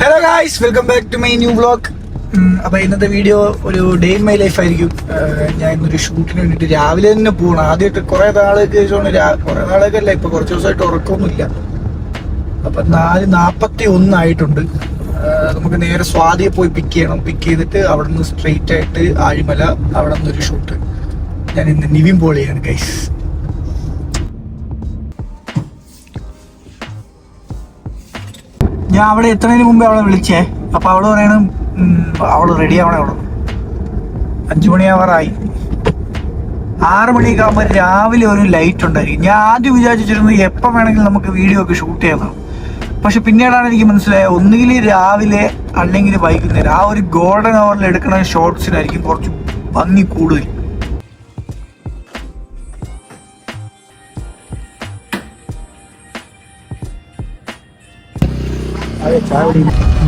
Hello guys welcome back to my new vlog അപ്പൊ ഇന്നത്തെ video ഒരു ഡേ ഇൻ മൈ ലൈഫ് ആയിരിക്കും. ഞാൻ ഇന്നൊരു ഷൂട്ടിന് വേണ്ടിട്ട് രാവിലെ തന്നെ പോകണം ആദ്യമായിട്ട് കുറെ നാളേക്ക് ചോദിച്ചോണ്ട് കുറെ നാളേക്ക് അല്ല ഇപ്പൊ കുറച്ച് ദിവസമായിട്ട് ഉറക്കമൊന്നുമില്ല. അപ്പൊ നാല് നാപ്പത്തി ഒന്നായിട്ടുണ്ട് നമുക്ക് നേരെ സ്വാതിയെ പോയി പിക്ക് ചെയ്യണം. പിക്ക് ചെയ്തിട്ട് അവിടെ നിന്ന് സ്ട്രെയിറ്റ് ആയിട്ട് ആഴിമല അവിടെ നിന്നൊരു ഷൂട്ട് ഞാൻ ഇന്ന് നിവിൻ പോളിയാണ് ഗൈസ് ഞാൻ അവിടെ എത്തുന്നതിന് മുമ്പേ അവളെ വിളിച്ചേ. അപ്പൊ അവൾ പറയണം അവൾ റെഡി ആവണേ അവൾ. അഞ്ചു മണിയാവാറായി. ആറ് മണിയൊക്കെ രാവിലെ ഒരു ലൈറ്റ് ഉണ്ടായിരിക്കും ഞാൻ ആദ്യം വിചാരിച്ചിരുന്നത് എപ്പോൾ വേണമെങ്കിലും നമുക്ക് വീഡിയോ ഒക്കെ ഷൂട്ട് ചെയ്യാം പക്ഷെ പിന്നീടാണ് എനിക്ക് മനസ്സിലായത് ഒന്നുകിൽ രാവിലെ അല്ലെങ്കിൽ വൈകുന്നേരം. ആ ഒരു ഗോൾഡൻ അവറിൽ എടുക്കുന്ന ഷോർട്സിനായിരിക്കും കുറച്ച് ഭംഗി കൂടുതൽ.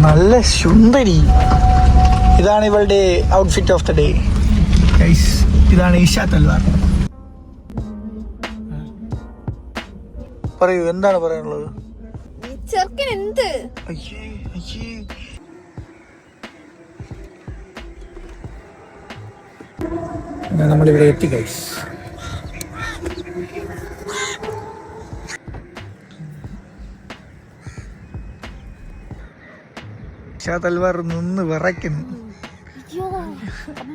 നല്ല സുന്ദരി. ഇതാണ് ഇവളുടെ ഔട്ട്ഫിറ്റ് ഓഫ് ദ ഡേ ഇതാണ് ഈശാ തൽവാർ. പറയൂ എന്താണ് പറയാനുള്ളത്? ചെറുക്കൻ എന്ത് അയ്യേ. അയ്യേ നമ്മളിവിടെ എത്തി ഗൈസ് ഈശാ തൽവാർ നിന്ന് വിറയ്ക്കുന്നു.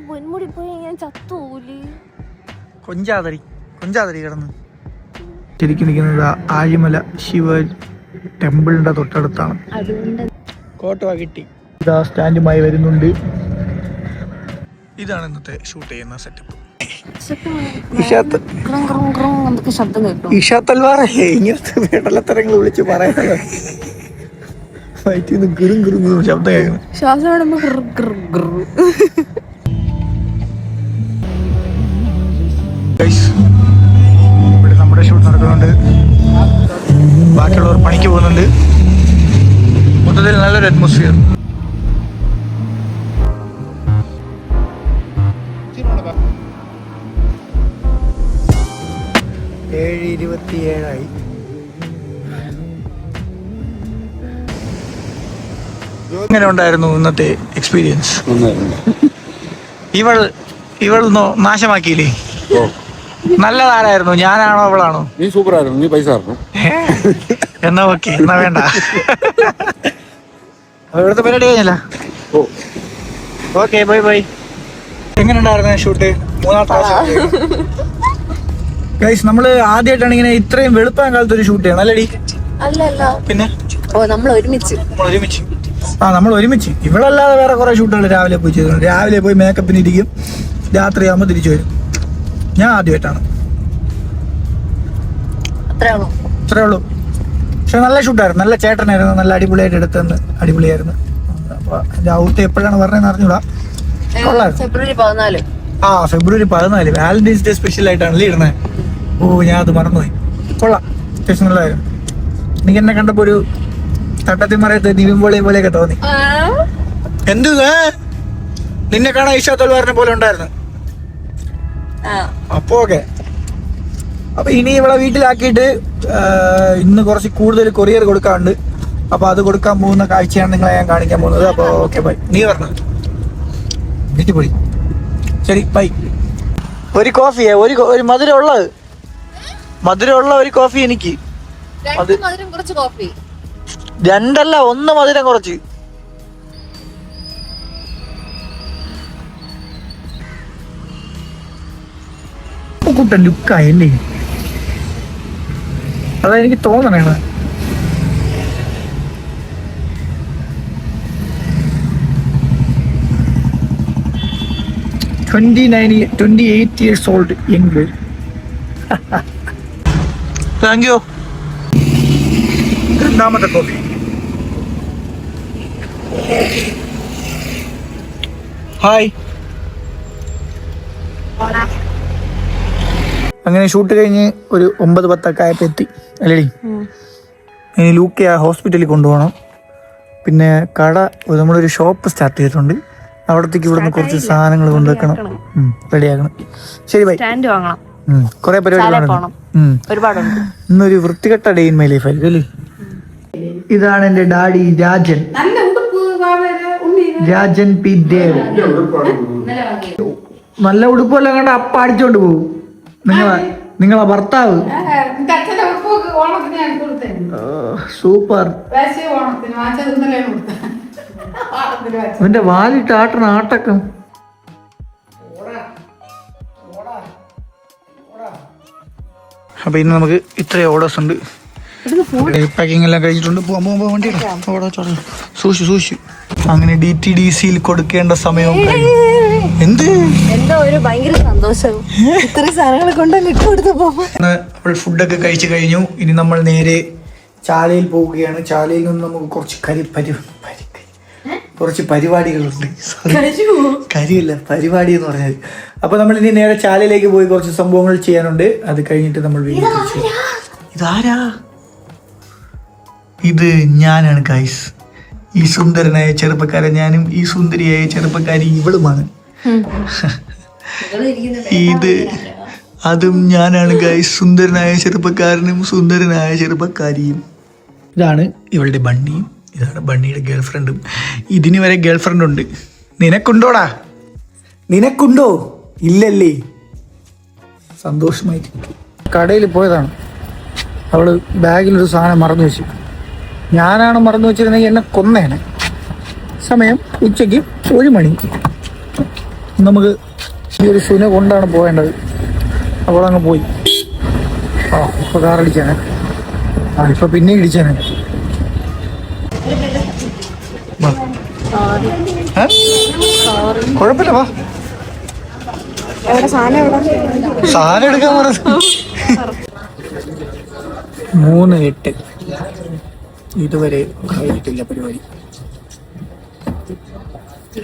പൊന്മുടി പോയി ഞാൻ കൊഞ്ചാതരി കൊഞ്ചാതരി കിടന്ന്. ശരിക്കും നിൽക്കുന്നത് ആഴിമല ശിവ ടെമ്പിളിന്റെ തൊട്ടടുത്താണ്. അതുകൊണ്ട് കോട്ടവ കിട്ടി. ഇതാ സ്റ്റാൻഡുമായി വരുന്നുണ്ട്. ഇതാണ് ഇന്നത്തെ ഷൂട്ട് ചെയ്യുന്ന സെറ്റപ്പ് ഇഷാ തൽവാറേ ഇങ്ങനത്തെ വേടലത്തരങ്ങൾ വിളിച്ച് പറയാതെ വയറ്റിൽ നിന്ന് ഗുരും ഗുരും ഗുരും ശബ്ദം കേൾക്കണം ശ്വാസം വിടുമ്പോ ഇവിടെ നമ്മുടെ ഷൂട്ട് നടക്കുന്നുണ്ട്. ബാക്കിയുള്ളവർ പണിക്ക് പോകുന്നുണ്ട്. മൊത്തത്തിൽ നല്ലൊരു അറ്റ്മോസ്ഫിയർ ഏഴ് ഇരുപത്തിയേഴായി. എങ്ങനെ ഉണ്ടായിരുന്നു ഇന്നത്തെ എക്സ്പീരിയൻസ് ഇവൾ ഇവൾ നോ- നാശമാക്കിയില്ലേ? ഓ. നല്ലതാരായിരുന്നു? ഞാനാണോ അവളാണോ? നീ സൂപ്പർ ആയിരുന്നു നീ പൈസ എന്നാ ഓക്കെ എന്നാ വേണ്ട. അവിടുത്തെ ഇവിടുത്തെ പരിപാടി കഴിഞ്ഞല്ല? ഓ. Okay bye bye. എങ്ങനെ ഉണ്ടായിരുന്നു ഷൂട്ട് മൂന്നാമത്തെ ഗൈസ് നമ്മൾ ആദ്യമായിട്ടാണ് ഇങ്ങനെ ഇത്രയും വെളുപ്പാൻ കാലത്ത് ഒരു ഷൂട്ട് ചെയ്യണം അല്ലടി അല്ല അല്ല പിന്നെ? ഓ നമ്മൾ ഒരുമിച്ച്. നമ്മൾ ഒരുമിച്ച്. ആ നമ്മൾ ഒരുമിച്ച്. ഇവളല്ലാതെ വേറെ കുറെ ഷൂട്ടുകൾ രാവിലെ പോയി ചെയ്തിട്ടുണ്ട്. രാവിലെ പോയി മേക്കപ്പിന് ഇരിക്കും. രാത്രി ആകുമ്പോൾ തിരിച്ചു വരും. ഞാൻ ആദ്യമായിട്ടാണ്. അത്രേ ഉള്ളൂ. പക്ഷെ നല്ല ഷൂട്ടായിരുന്നു നല്ല ചേട്ടനായിരുന്നു. നല്ല അടിപൊളിയായിട്ട് എടുത്തെന്ന് അടിപൊളിയായിരുന്നു. അപ്പൊ അതിന്റെ ഔട്ട് എപ്പോഴാണ് പറഞ്ഞതെന്ന് അറിഞ്ഞൂടാ. ഫെബ്രുവരി പതിനാല്. ആ ഫെബ്രുവരി പതിനാല്. വാലന്റൈൻസ് ഡേ സ്പെഷ്യൽ ആയിട്ടാണല്ലേ ഇടുന്നത് ഓ ഞാൻ അത് മറന്നുപോയി. കൊള്ളാം. അത്യാവശ്യം നല്ലതായിരുന്നു. എനിക്ക് എന്നെ കണ്ടപ്പോ ഒരു തട്ടത്തിൽ മറിയത്ത് നിവിൻ പോളിയെ പോലെയൊക്കെ തോന്നി. എന്ത്? നിന്നെ കാണാൻ ഈശാ പോലെ ഉണ്ടായിരുന്നു. അപ്പൊ ഓക്കെ അപ്പൊ ഇനി ഇവിടെ വീട്ടിലാക്കിയിട്ട് ഇന്ന് കുറച്ച് കൂടുതൽ കൊറിയർ കൊടുക്കാറുണ്ട് അപ്പൊ അത് കൊടുക്കാൻ പോകുന്ന കാഴ്ചയാണ് നിങ്ങളെ ഞാൻ കാണിക്കാൻ പോകുന്നത്. അപ്പൊ ഓക്കെ ബൈ. നീ പറഞ്ഞു വീട്ടിൽ പോയി. ശരി ബൈ. ഒരു കോഫിയേ ഒരു ഒരു മധുരം ഉള്ളത് മധുരമുള്ള ഒരു കോഫി എനിക്ക്. അത് മധുരം കുറച്ച് കോഫി. രണ്ടല്ല ഒന്ന് മധുരം കുറച്ച്. കൂട്ടൻ ലുക്കായല്ലേ അതാ എനിക്ക് തോന്നണേ twenty nine twenty eight years old young thank you രണ്ടാമത്തെ കോഫി ഹായ്. അങ്ങനെ ഷൂട്ട് കഴിഞ്ഞ് ഒരു ഒമ്പത് പത്തൊക്കെ ആയപ്പോൾ എത്തി. അല്ലേടി. ഇനി ലൂക്കയെ ഹോസ്പിറ്റലിൽ കൊണ്ടുപോകണം. പിന്നെ കട നമ്മളൊരു ഷോപ്പ് സ്റ്റാർട്ട് ചെയ്തിട്ടുണ്ട്. അവിടത്തേക്ക് ഇവിടുന്ന് കുറച്ച് സാധനങ്ങൾ കൊണ്ടുവെക്കണം. റെഡിയാക്കണം ശരി ബൈ കുറെ ശാലയിൽ പരിപാടി പോണം. ഒരുപാടുണ്ട്. ഇന്നൊരു വൃത്തികെട്ട ഡേ ഇൻ മൈ ലൈഫ് ആയിരിക്കും അല്ലേ? ഇതാണ് എന്റെ ഡാഡി രാജൻ. രാജൻ പി ദേവ്. നല്ല ഉടുപ്പല്ല കണ്ട അപ്പ അടിച്ചോണ്ട് പോകും നിങ്ങളെ നിങ്ങളെ ഭർത്താവ്. സൂപ്പർ. അവന്റെ വാലിട്ട് ആട്ടണ ആട്ടക്കം. അപ്പൊ ഇന്ന് നമുക്ക് ഇത്രയും ഓർഡേഴ്സ് ഉണ്ട്. പാക്കിംഗ് എല്ലാം കഴിഞ്ഞിട്ടുണ്ട്. വണ്ടി. സൂക്ഷിച്ചു സൂക്ഷിച്ചു. അങ്ങനെ ഡി ടി ഡി സിയിൽ കൊടുക്കേണ്ട സമയവും എന്ത്? എന്തോ ഒരു ഭയങ്കര സന്തോഷം. ഇത്രയും സാധനങ്ങൾ നമ്മൾ ഫുഡൊക്കെ കഴിച്ചു കഴിഞ്ഞു. ഇനി നമ്മൾ നേരെ ചാലയിൽ പോവുകയാണ്. ചാലയിൽ നിന്ന് നമുക്ക് കുറച്ച് കരി പരി കുറച്ച് പരിപാടികളുണ്ട്. കരിയല്ല പരിപാടി എന്ന് പറഞ്ഞാൽ അപ്പൊ നമ്മൾ ഇനി നേരെ ചാലയിലേക്ക് പോയി കുറച്ച് സംഭവങ്ങൾ ചെയ്യാനുണ്ട്. അത് കഴിഞ്ഞിട്ട് നമ്മൾ വീട്ടിൽ. ഇതാരാ? ഇത് ഞാനാണ് ഗൈസ്. ഈ സുന്ദരനായ ചെറുപ്പക്കാരൻ ഞാനും ഈ സുന്ദരിയായ ചെറുപ്പക്കാരി ഇവളുമാണ്. ഇത് അതും ഞാനാണ് ഗൈസ്. സുന്ദരനായ ചെറുപ്പക്കാരനും സുന്ദരനായ ചെറുപ്പക്കാരിയും. ഇതാണ് ഇവളുടെ ബണ്ണിയും. ഇതാണ് ബണ്ണിയുടെ ഗേൾ ഫ്രണ്ടും ഇതിന് വരെ ഗേൾ ഫ്രണ്ട് ഉണ്ട്. നിനക്കുണ്ടോടാ? നിനക്കുണ്ടോ? ഇല്ലല്ലേ. സന്തോഷമായിട്ട് കടയിൽ പോയതാണ്. അവൾ ബാഗിലൊരു സാധനം മറന്നു വെച്ചു ഞാനാണ് മറന്നു വെച്ചിരുന്നെങ്കിൽ എന്നെ കൊന്നേനെ. സമയം ഉച്ചയ്ക്ക് ഒരു മണി. നമുക്ക് ഈ ഒരു സുന കൊണ്ടാണ് പോകേണ്ടത്. അവളങ്ങ് പോയി. ആ ഇപ്പൊ കാറടിച്ചാണ് ആ ഇപ്പൊ പിന്നെ ഇടിച്ചാണ്? കുഴപ്പമില്ല വാ. സാധനം എടുക്കാൻ മൂന്ന് എട്ട്. ഇതുവരെ ആയിട്ടില്ല പരിപാടി.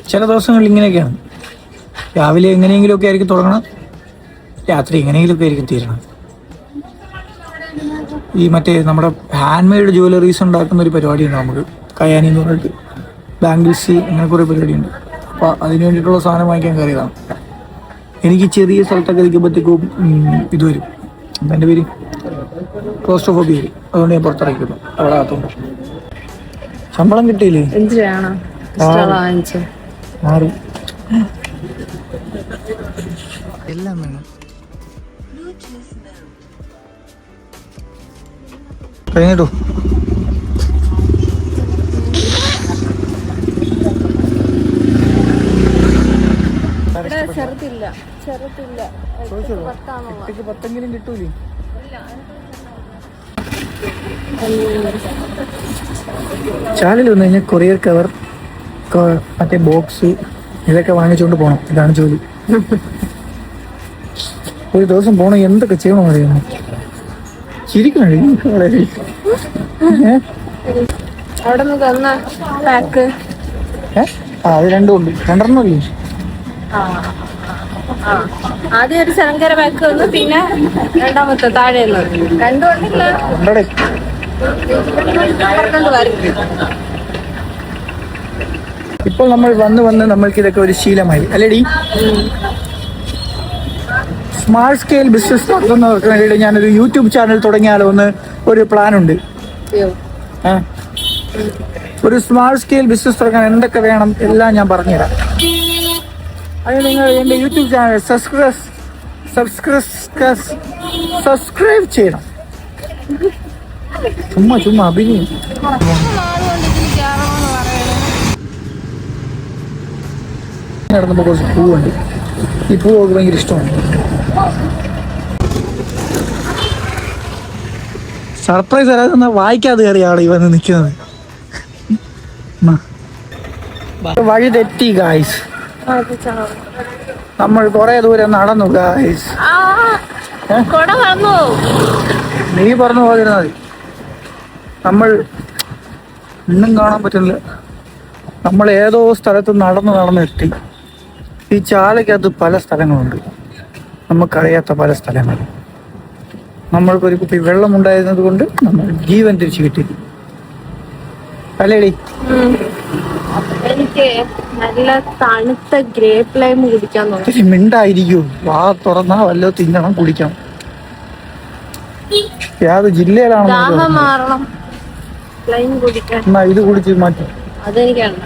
ചില ദിവസങ്ങളിൽ ഇങ്ങനെയൊക്കെയാണ്. രാവിലെ എങ്ങനെയെങ്കിലുമൊക്കെ ആയിരിക്കും തുടങ്ങണം. രാത്രി എങ്ങനെയെങ്കിലുമൊക്കെ ആയിരിക്കും തീരണം. ഈ മറ്റേ നമ്മുടെ ഹാൻഡ് മെയ്ഡ് ജ്വല്ലറീസ് ഉണ്ടാക്കുന്ന ഒരു പരിപാടിയുണ്ട് നമുക്ക്. കയാനി എന്ന് പറഞ്ഞിട്ട് ബാംഗിൾസ് അങ്ങനെ കുറേ പരിപാടിയുണ്ട്. അപ്പോൾ അതിന് വേണ്ടിയിട്ടുള്ള സാധനം വാങ്ങിക്കാൻ കയറിയതാണ്. എനിക്ക് ചെറിയ സ്ഥലത്തൊക്കെ നിൽക്കുമ്പോഴത്തേക്കും ഇത് വരും. എന്താ എന്റെ പേര്? ക്ലോസ്ട്രോഫോബി വരും അതുകൊണ്ട് ഞാൻ പുറത്തിറക്കുന്നു അവിടെ അകത്തുണ്ട് ശമ്പളം കിട്ടിയില്ലേ? എന്തിനാണ്? മാറി എല്ലാം വേണം. കഴിഞ്ഞിട്ടു. ചെറുതില്ല. ചെറുതില്ല. പത്തെങ്കിലും കിട്ടൂലേ? ചാനൽ വന്നു കഴിഞ്ഞാൽ കൊറിയർ കവർ മറ്റേ ബോക്സ് ഇതൊക്കെ വാങ്ങിച്ചുകൊണ്ട് പോകണം. ഇതാണ് ജോലി. ഒരു ദിവസം പോണം എന്തൊക്കെ ചെയ്യണം അറിയാം ചിരിക്കണേ? അവിടെ നിന്ന് അത് രണ്ടും ഉണ്ട്. രണ്ടെണ്ണം ഇല്ലേ ആദ്യം ഒരു ശങ്കര ബാക്ക് വന്നു പിന്നെ രണ്ടാമത്തെ താഴെ നിന്ന് വരും ഇപ്പോൾ നമ്മൾ വന്ന് വന്ന് നമ്മൾക്ക് ഇതൊക്കെ ഒരു ശീലമായി. അല്ലേടി? സ്മാർട്ട് സ്കെയിൽ ബിസിനസ് നടത്തുന്നവർക്ക് വേണ്ടിയിട്ട് ഞാനൊരു യൂട്യൂബ് ചാനൽ തുടങ്ങിയാലോ എന്ന് ഒരു പ്ലാൻ ഉണ്ട് ഒരു സ്മാർട്ട് സ്കെയിൽ ബിസിനസ് തുടങ്ങാൻ എന്തൊക്കെ വേണം എല്ലാം ഞാൻ പറഞ്ഞുതരാം. അത് നിങ്ങൾ എന്റെ YouTube channel subscribe subscribe subscribe ചെയ്യണം. ചുമ്മാ ചുമ്മാ അഭിനയം. നടന്നപ്പോൾ കുറച്ച് പൂവുണ്ട്. ഈ പൂവൊക്കെ ഭയങ്കര ഇഷ്ടമാണ്. സർപ്രൈസ് അല്ലാതെ വായിക്കാതെ കയറിയാണ് ഈ വന്ന് നിൽക്കുന്നത്. വഴി തെറ്റി ഗായ്സ് നമ്മൾ കുറെ ദൂരം നടന്നു ഗായ്സ് നീ പറഞ്ഞു പോയിരുന്നത് മതി നമ്മൾ ഇന്നും കാണാൻ പറ്റില്ല നമ്മൾ ഏതോ സ്ഥലത്ത് നടന്ന് നടന്നെത്തി ഈ ചാലയ്ക്കകത്ത് പല സ്ഥലങ്ങളുണ്ട്. നമുക്കറിയാത്ത പല സ്ഥലങ്ങൾ. നമ്മൾക്കൊരു കുപ്പി വെള്ളം ഉണ്ടായിരുന്നത് കൊണ്ട് നമ്മൾ ജീവൻ തിരിച്ചു കിട്ടി. അല്ലേടി? എനിക്ക് നല്ല തണുത്ത ഗ്രേപ്പ് ലൈം കുടിക്കാൻ തോന്നുന്നു മിണ്ടായിരിക്കൂ. വാ തുറന്നാ വല്ലോ തിന്നണം കുടിക്കണം. ഏത് ജില്ലയിലാണ് ദാഹം മാറണം. ലൈം കുടിക്കാൻ. എന്നാ ഇത് കുടിച്ച് മാറ്റി. അതെനിക്കാണ്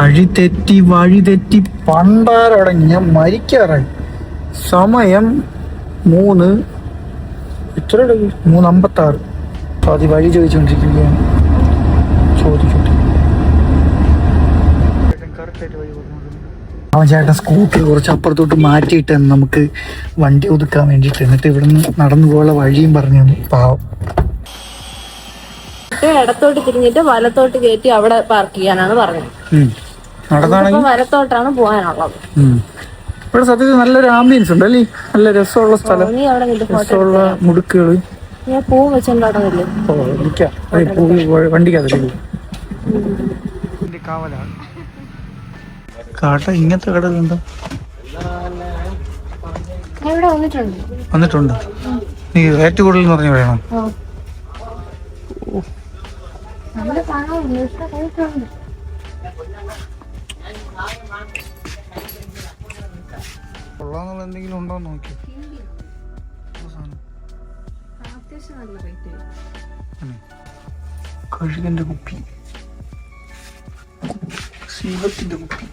വഴി തെറ്റി വഴി തെറ്റി പണ്ടാരടങ്ങി ഞാൻ മരിക്കാറായി. സമയം മൂന്ന് എത്ര മൂന്ന് അമ്പത്തി അത് വഴി ചോദിച്ചുകൊണ്ടിരിക്കുകയാണ് ചോദിക്കട്ടെ. അവൻ ചേട്ടൻ സ്കൂട്ടർ കുറച്ച് അപ്പുറത്തോട്ട് മാറ്റിയിട്ട് നമുക്ക് വണ്ടി ഒതുക്കാൻ വേണ്ടിയിട്ട് എന്നിട്ട് ഇവിടുന്ന് നടന്നു പോകാനുള്ള വഴിയും പറഞ്ഞു പാവം. ഇടത്തോട്ട് തിരിഞ്ഞിട്ട് വലത്തോട്ട് കയറ്റി അവിടെ പാർക്ക് ചെയ്യാനാണ് പറഞ്ഞത്. വലത്തോട്ടാണ് പോകാനുള്ളത്. ഇവിടെ സത്യത്തിൽ നല്ലൊരു ആംബിയൻസ് ഉണ്ട് അല്ലേ? നല്ല രസമുള്ള സ്ഥലം രസമുള്ള മുടുക്കുകൾ ഞാൻ പൂ വണ്ടിക്കകത്തില്ല കാവലാണ് കാട്ട ഇങ്ങനത്തെ ഇവിടെ വന്നിട്ടുണ്ട്. നീ റേറ്റ് കൂടുതൽ പറഞ്ഞു പറയണം. കൊള്ളാന്നുള്ള എന്തെങ്കിലും ഉണ്ടോ നോക്കി. കഴുകന്റെ കുപ്പി. സീലത്തിന്റെ കുപ്പി.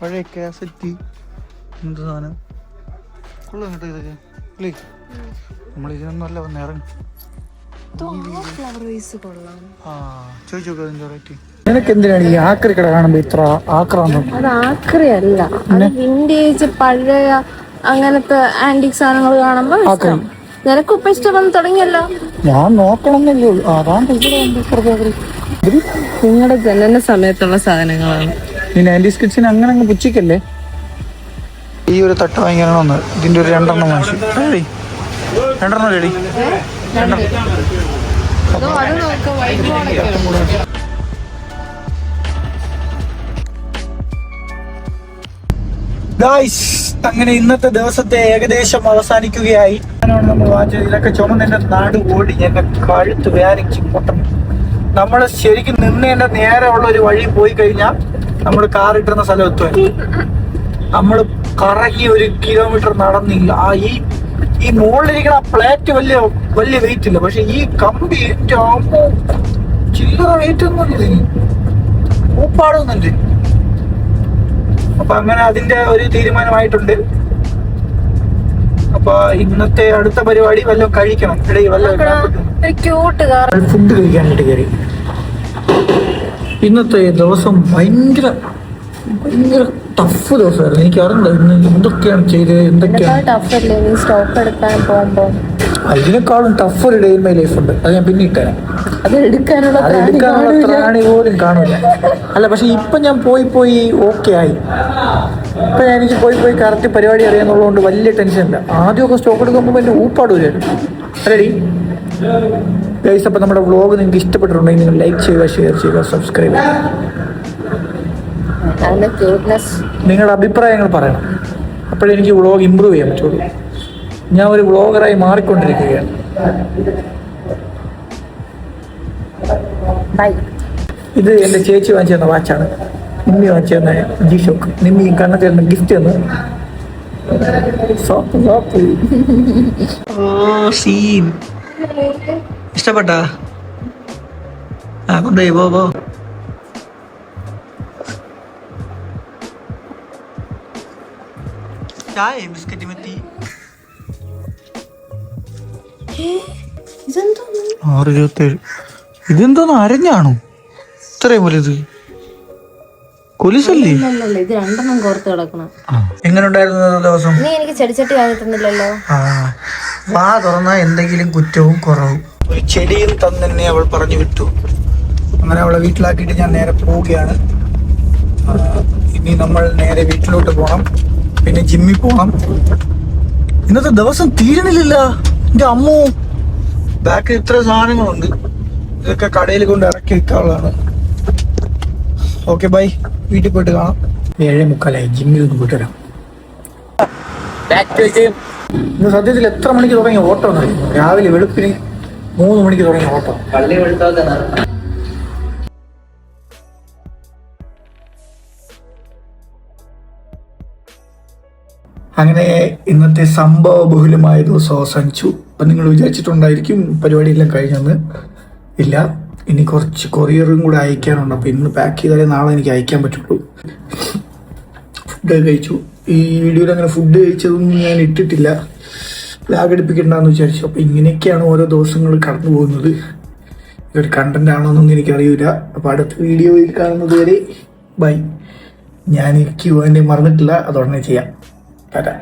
പഴയ കാസറ്റ്. എന്ത് സാധനം? കൊള്ളാം കേട്ടോ ഇതൊക്കെ. അല്ലേ നമ്മൾ ഇതിനൊന്നുമല്ല വന്ന് നിനക്ക് എന്തിനാണ് ഈ ആക്രി കട കാണുമ്പോ ഇത്ര ആക്രാന്തം? അത് ആക്രി അല്ല അത് വിന്റേജ് പഴയ അങ്ങനത്തെ ആന്റിക് സാധനങ്ങൾ കാണുമ്പോ ഇഷ്ടം. നിനക്ക് ഇപ്പൊ ഇഷ്ടം തുടങ്ങിയല്ലോ? ഞാൻ നോക്കണമെന്നല്ലേ അതാണ് നിങ്ങളുടെ ജനന സമയത്തുള്ള സാധനങ്ങളാണ്. നീ നയന്റീസ് കിഡ്സിന് അങ്ങനെ അങ്ങ് പുച്ഛിക്കല്ലേ? ഈ ഒരു തട്ട് വാങ്ങിക്കാനാണ് വന്നത് ഇതിന്റെ ഒരു രണ്ടെണ്ണം വാങ്ങിച്ചു. രണ്ടെണ്ണം റെഡി അങ്ങനെ ഇന്നത്തെ ദിവസത്തെ ഏകദേശം അവസാനിക്കുകയായി. നമ്മൾ ഇതൊക്കെ ചുമന്നെന്റെ നാട് ഓടി എന്റെ കഴുത്ത് വേദനിച്ച് പൊട്ടണം. നമ്മൾ ശരിക്കും നിന്നേന്റെ നേരെ ഉള്ള ഒരു വഴി പോയി കഴിഞ്ഞാൽ നമ്മൾ കാർ ഇട്ടുന്ന സ്ഥലം എത്തുമായിരുന്നു. നമ്മൾ കറങ്ങി ഒരു കിലോമീറ്റർ നടന്നില്ല. ആ ഈ ഈ മുകളിലിരിക്കുന്ന പ്ലേറ്റ് വലിയ വലിയ വെയിറ്റ് ഇല്ല. പക്ഷെ ഈ കമ്പി അമ്മോ ചില്ലറ വെയിറ്റ് ഒന്നും ഇല്ല ഊപ്പാടൊന്നുണ്ട് അപ്പൊ അങ്ങനെ അതിന്റെ ഒരു തീരുമാനമായിട്ടുണ്ട്. അപ്പൊ ഇന്നത്തെ അടുത്ത പരിപാടി വല്ലതും കഴിക്കണം. ഇടയിൽ കാർ ഫുഡ് കഴിക്കാനായിട്ട് കയറി ഇന്നത്തെ ദിവസം ഭയങ്കര ഭയങ്കര ടഫ് ദിവസമായിരുന്നു. എനിക്ക് ഇന്ന് എന്തൊക്കെയാണ് ചെയ്തത് എന്തൊക്കെയാണ്? ടഫ് അല്ലേ? നീ സ്റ്റോപ്പ് എടുക്കാൻ പോകുമ്പോ? അതിനേക്കാളും ടഫ് ഒരു ഡേ മൈ ലൈഫ് ഉണ്ട്. അത് ഞാൻ പിന്നെ അത് എടുക്കാനുള്ള അത് ത്രാണി എടുക്കാനുള്ള കാണില്ല. ത്രാണി പോലും കാണില്ല അല്ല പക്ഷെ ഇപ്പൊ ഞാൻ പോയി പോയി ഓക്കെ ആയി. ഇപ്പൊ ഞാൻ എനിക്ക് പോയി പോയി കറക്റ്റ് പരിപാടി അറിയാന്നുള്ളതുകൊണ്ട് വലിയ ടെൻഷൻ ഇല്ല. ആദ്യമൊക്കെ സ്റ്റോക്ക് എടുക്കുമ്പോൾ എന്റെ ഊപ്പാട് വരുമായിരുന്നു റെഡി ഗൈസ് അപ്പൊ നമ്മുടെ വ്ളോഗ് നിങ്ങൾക്ക് ഇഷ്ടപ്പെട്ടിട്ടുണ്ടെങ്കിൽ നിങ്ങൾ ലൈക്ക് ചെയ്യുക ഷെയർ ചെയ്യുക സബ്സ്ക്രൈബ് ചെയ്യുക. അതിന്റെ ക്യൂട്ട്നെസ് നിങ്ങളുടെ അഭിപ്രായങ്ങൾ പറയണം. അപ്പോഴേ എനിക്ക് വ്ളോഗ് ഇമ്പ്രൂവ് ചെയ്യാൻ പറ്റുള്ളൂ. ഞാൻ ഒരു വ്ളോഗറായി മാറിക്കൊണ്ടിരിക്കുകയാണ്. ബൈ ഇത് എന്റെ ചേച്ചി വാങ്ങിച്ചു തന്ന വാച്ചാണ് നിമ്മി വാങ്ങിച്ചു തന്ന ജി ഷോക്ക് നിമ്മി കണ്ണത്തിൽ തന്ന ഗിഫ്റ്റ് തന്നു സോപ്പ് സോപ്പ് ഓ സീൻ ഇഷ്ടപ്പെട്ടാ? ആ കൊണ്ടുപോയി പോ. ചായ ബിസ്ക്കറ്റ് മത്തി ആറ് ഇരുപത്തേഴ് ഇതെന്തോന്ന് അരഞ്ഞാണോ? ഇത്രയും വലുത്. കൊലുസല്ലേ? അല്ലല്ല ഇത് രണ്ടെണ്ണം കോർത്ത് കിടക്കണം. എങ്ങനെ ഉണ്ടായിരുന്നു ദിവസം? നീ എനിക്ക് ചെടിച്ചട്ടി വാങ്ങി തന്നില്ലല്ലോ. ആ. വാ തുറന്ന എന്തെങ്കിലും കുറ്റവും കുറവും. ഒരു ചെടിയും തന്നെ അവൾ പറഞ്ഞു വിട്ടു. അങ്ങനെ അവളെ വീട്ടിലാക്കിയിട്ട് ഞാൻ നേരെ പോവുകയാണ്. ഇനി നമ്മൾ നേരെ വീട്ടിലോട്ട് പോകണം പിന്നെ ജിമ്മിൽ പോകണം ഇന്നത്തെ ദിവസം തീരണില്ല എന്റെ അമ്മു. ബാക്കിൽ ഇത്ര സാധനങ്ങളുണ്ട്. ഇതൊക്കെ കടയിൽ കൊണ്ട് ഇറക്കി വെക്കാനുള്ളതാണ് ഓക്കെ ബൈ. വീട്ടിൽ പോയിട്ട് കാണാം. ഏഴേ മുക്കാലായി. ജിമ്മിൽ ഒന്ന് പോയിട്ട് വരാം. ഇന്ന് സത്യത്തിൽ എത്ര മണിക്ക് തുടങ്ങിയ ഓട്ടം എന്നായിരുന്നു രാവിലെ വെളുപ്പിന് മൂന്ന് മണിക്ക് തുടങ്ങിയ ഓട്ടം. അങ്ങനെ ഇന്നത്തെ സംഭവ ബഹുലമായ ദിവസം അവസാനിച്ചു. അപ്പം നിങ്ങൾ വിചാരിച്ചിട്ടുണ്ടായിരിക്കും പരിപാടിയെല്ലാം കഴിഞ്ഞെന്ന്. ഇല്ല ഇനി കുറച്ച് കൊറിയറും കൂടെ അയക്കാനുണ്ട്. അപ്പം ഇന്ന് പാക്ക് ചെയ്താലേ നാളെ എനിക്ക് അയക്കാൻ പറ്റുള്ളൂ. ഫുഡ് കഴിച്ചു. ഈ വീഡിയോയിൽ അങ്ങനെ ഫുഡ് കഴിച്ചതൊന്നും ഞാൻ ഇട്ടിട്ടില്ല. ലാഗടിപ്പിക്കണ്ടെന്ന് വിചാരിച്ചു. അപ്പം ഇങ്ങനെയൊക്കെയാണ് ഓരോ ദിവസങ്ങൾ കടന്നു പോകുന്നത്. ഇതൊരു കണ്ടന്റ് ആണോ എന്നൊന്നും എനിക്കറിയില്ല അപ്പം അടുത്ത വീഡിയോയിൽ കാണുന്നത് വരെ ബൈ ഞാൻ എനിക്ക് വേണ്ടി മറന്നിട്ടില്ല. അതുടനെ ചെയ്യാം. തരാം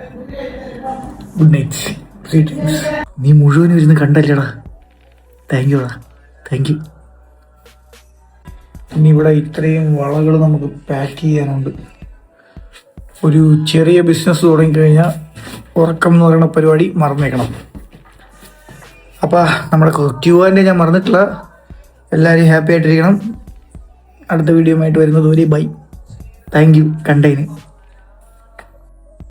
ഗുഡ് നൈറ്റ് ഗ്രീറ്റിംഗ്സ് നീ മുഴുവനും ഇരുന്ന് കണ്ടല്ലേടാ. താങ്ക് യുടാ താങ്ക് യു ഇനി ഇവിടെ ഇത്രയും വളകൾ നമുക്ക് പാക്ക് ചെയ്യാനുണ്ട്. ഒരു ചെറിയ ബിസിനസ് തുടങ്ങിക്കഴിഞ്ഞാൽ ഉറക്കം എന്ന് പറയുന്ന പരിപാടി മറന്നേക്കണം. അപ്പോൾ നമ്മുടെ ക്യൂവാന്റെ ഞാൻ മറന്നിട്ടില്ല. എല്ലാവരും ഹാപ്പി ആയിട്ടിരിക്കണം. അടുത്ത വീഡിയോ ആയിട്ട് വരുന്നത് വരെ ബൈ താങ്ക് യു കണ്ടതിന്.